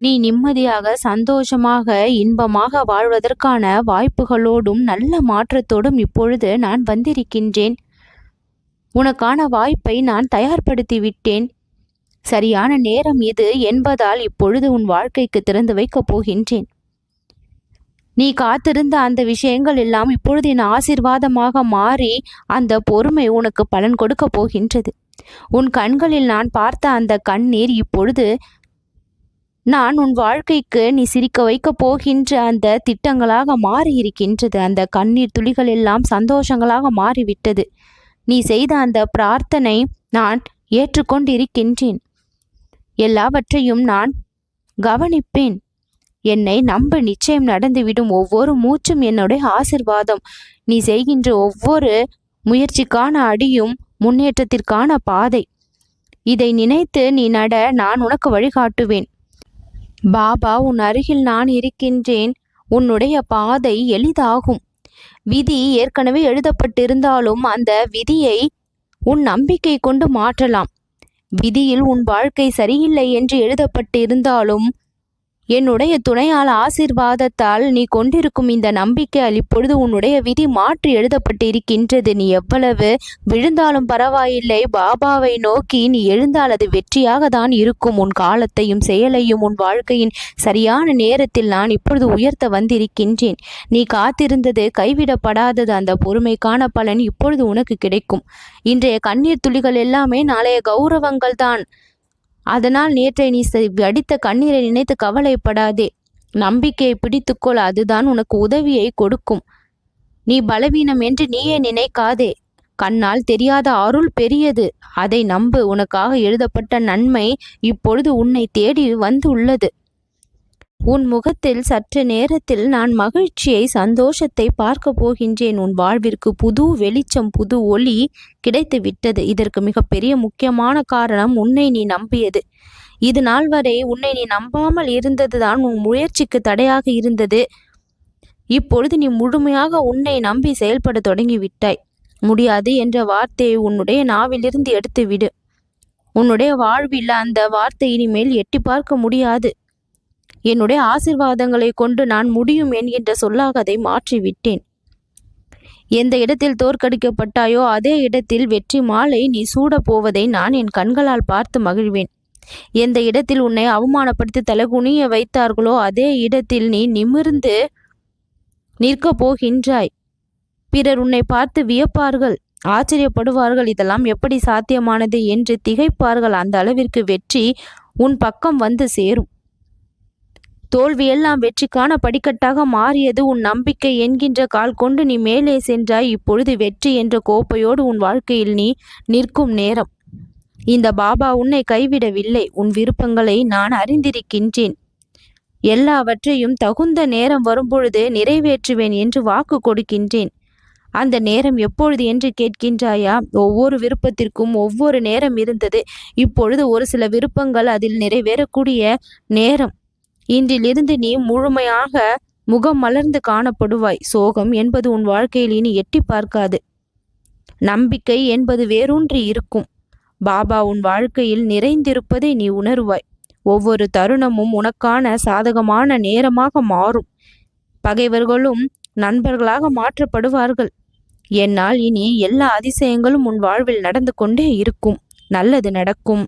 நீ நிம்மதியாக சந்தோஷமாக இன்பமாக வாழ்வதற்கான வாய்ப்புகளோடும் நல்ல மாற்றத்தோடும் இப்பொழுது நான் வந்திருக்கின்றேன். உனக்கான வாய்ப்பை நான் தயார்படுத்தி விட்டேன் சரியான நேரம் இது என்பதால் இப்பொழுது உன் வாழ்க்கைக்கு திறந்து வைக்கப் போகின்றேன். நீ காத்திருந்த அந்த விஷயங்கள் எல்லாம் இப்பொழுது என் ஆசிர்வாதமாக மாறி அந்த பொறுமை உனக்கு பலன் கொடுக்க போகின்றது. உன் கண்களில் நான் பார்த்த அந்த கண்ணீர் இப்பொழுது நான் உன் வாழ்க்கைக்கு நீ சிரிக்க வைக்கப் போகின்ற அந்த திட்டங்களாக மாறி இருக்கின்றது அந்த கண்ணீர் துளிகள் எல்லாம் சந்தோஷங்களாக மாறிவிட்டது. நீ செய்த அந்த பிரார்த்தனை நான் ஏற்றுக்கொண்டிருக்கின்றேன். எல்லாவற்றையும் நான் கவனிப்பேன். என்னை நம்ப நிச்சயம் நடந்துவிடும். ஒவ்வொரு மூச்சும் என்னுடைய ஆசிர்வாதம். நீ செய்கின்ற ஒவ்வொரு முயற்சிக்கான அடியும் முன்னேற்றத்திற்கான பாதை. இதை நினைத்து நீ நட நான் உனக்கு வழிகாட்டுவேன். பாபா உன் அருகில் நான் இருக்கின்றேன். உன்னுடைய பாதை எளிதாகும். விதி ஏற்கனவே எழுதப்பட்டிருந்தாலும் அந்த விதியை உன் நம்பிக்கை கொண்டு மாற்றலாம். விதியில் உன் வாழ்க்கை சரியில்லை என்று எழுதப்பட்டிருந்தாலும் என்னுடைய துணையால் ஆசிர்வாதத்தால் நீ கொண்டிருக்கும் இந்த நம்பிக்கையால் இப்பொழுது உன்னுடைய விதி மாற்றி எழுதப்பட்டிருக்கின்றது. நீ எவ்வளவு விழுந்தாலும் பரவாயில்லை. பாபாவை நோக்கி நீ எழுந்தால் அது வெற்றியாக தான் இருக்கும். உன் காலத்தையும் செயலையும் உன் வாழ்க்கையின் சரியான நேரத்தில் நான் இப்பொழுது உயர்த்த வந்திருக்கின்றேன். நீ காத்திருந்தது கைவிடப்படாதது. அந்த பொறுமைக்கான பலன் இப்பொழுது உனக்கு கிடைக்கும். இன்றைய கண்ணீர் துளிகள் எல்லாமே நாளைய கௌரவங்கள் தான் அதனால் நேற்றை நீ அடித்த கண்ணீரை நினைத்து கவலைப்படாதே. நம்பிக்கையை பிடித்துக்கொள் அதுதான் உனக்கு உதவியை கொடுக்கும். நீ பலவீனம் என்று நீயே நினைக்காதே. கண்ணால் தெரியாத அருள் பெரியது. அதை நம்பு. உனக்காக எழுதப்பட்ட நன்மை இப்பொழுது உன்னை தேடி வந்து உள்ளது உன் முகத்தில் சற்று நேரத்தில் நான் மகிழ்ச்சியை சந்தோஷத்தை பார்க்க போகின்றேன். உன் வாழ்விற்கு புது வெளிச்சம் புது ஒளி கிடைத்து விட்டது இதற்கு மிகப்பெரிய முக்கியமான காரணம் உன்னை நீ நம்பியது. இது நாள் வரை உன்னை நீ நம்பாமல் இருந்ததுதான் உன் முயற்சிக்கு தடையாக இருந்தது. இப்பொழுது நீ முழுமையாக உன்னை நம்பி செயல்பட தொடங்கிவிட்டாய். முடியாது என்ற வார்த்தையை உன்னுடைய நாவிலிருந்து எடுத்து விடு உன்னுடைய வாழ்வில் அந்த வார்த்தை இனிமேல் எட்டி பார்க்க முடியாது. என்னுடைய ஆசிர்வாதங்களை கொண்டு நான் முடியும் என்கின்ற சொல்லாக அதை மாற்றிவிட்டேன். எந்த இடத்தில் தோற்கடிக்கப்பட்டாயோ அதே இடத்தில் வெற்றி மாலை நீ சூடப் போவதை நான் என் கண்களால் பார்த்து மகிழ்வேன். எந்த இடத்தில் உன்னை அவமானப்படுத்தி தலகுனிய வைத்தார்களோ அதே இடத்தில் நீ நிமிர்ந்து நிற்கப் போகின்றாய். பிறர் உன்னை பார்த்து வியப்பார்கள் ஆச்சரியப்படுவார்கள் இதெல்லாம் எப்படி சாத்தியமானது? என்று திகைப்பார்கள். அந்த அளவிற்கு வெற்றி உன் பக்கம் வந்து சேரும். தோல்வியெல்லாம் வெற்றிக்கான படிக்கட்டாக மாறியது உன் நம்பிக்கை என்கின்ற கால் கொண்டு நீ மேலே சென்றாய். இப்பொழுது வெற்றி என்ற கோப்பையோடு உன் வாழ்க்கையில் நீ நிற்கும் நேரம். இந்த பாபா உன்னை கைவிடவில்லை. உன் விருப்பங்களை நான் அறிந்திருக்கின்றேன். எல்லாவற்றையும் தகுந்த நேரம் வரும்பொழுது நிறைவேற்றுவேன் என்று வாக்கு கொடுக்கின்றேன். அந்த நேரம் எப்பொழுது என்று கேட்கின்றாயா? ஒவ்வொரு விருப்பத்திற்கும் ஒவ்வொரு நேரம் இருந்தது. இப்பொழுது ஒரு சில விருப்பங்கள் அதில் நிறைவேறக்கூடிய நேரம். இன்றிலிருந்து நீ முழுமையாக முகம் மலர்ந்து காணப்படுவாய். சோகம் என்பது உன் வாழ்க்கையில் இனி எட்டி பார்க்காது. நம்பிக்கை என்பது வேரூன்றி இருக்கும். பாபா உன் வாழ்க்கையில் நிறைந்திருப்பதை நீ உணருவாய். ஒவ்வொரு தருணமும் உனக்கான சாதகமான நேரமாக மாறும். பகைவர்களும் நண்பர்களாக மாற்றப்படுவார்கள். என்னால் இனி எல்லா அதிசயங்களும் உன் வாழ்வில் நடந்து கொண்டே இருக்கும். நல்லது நடக்கும்.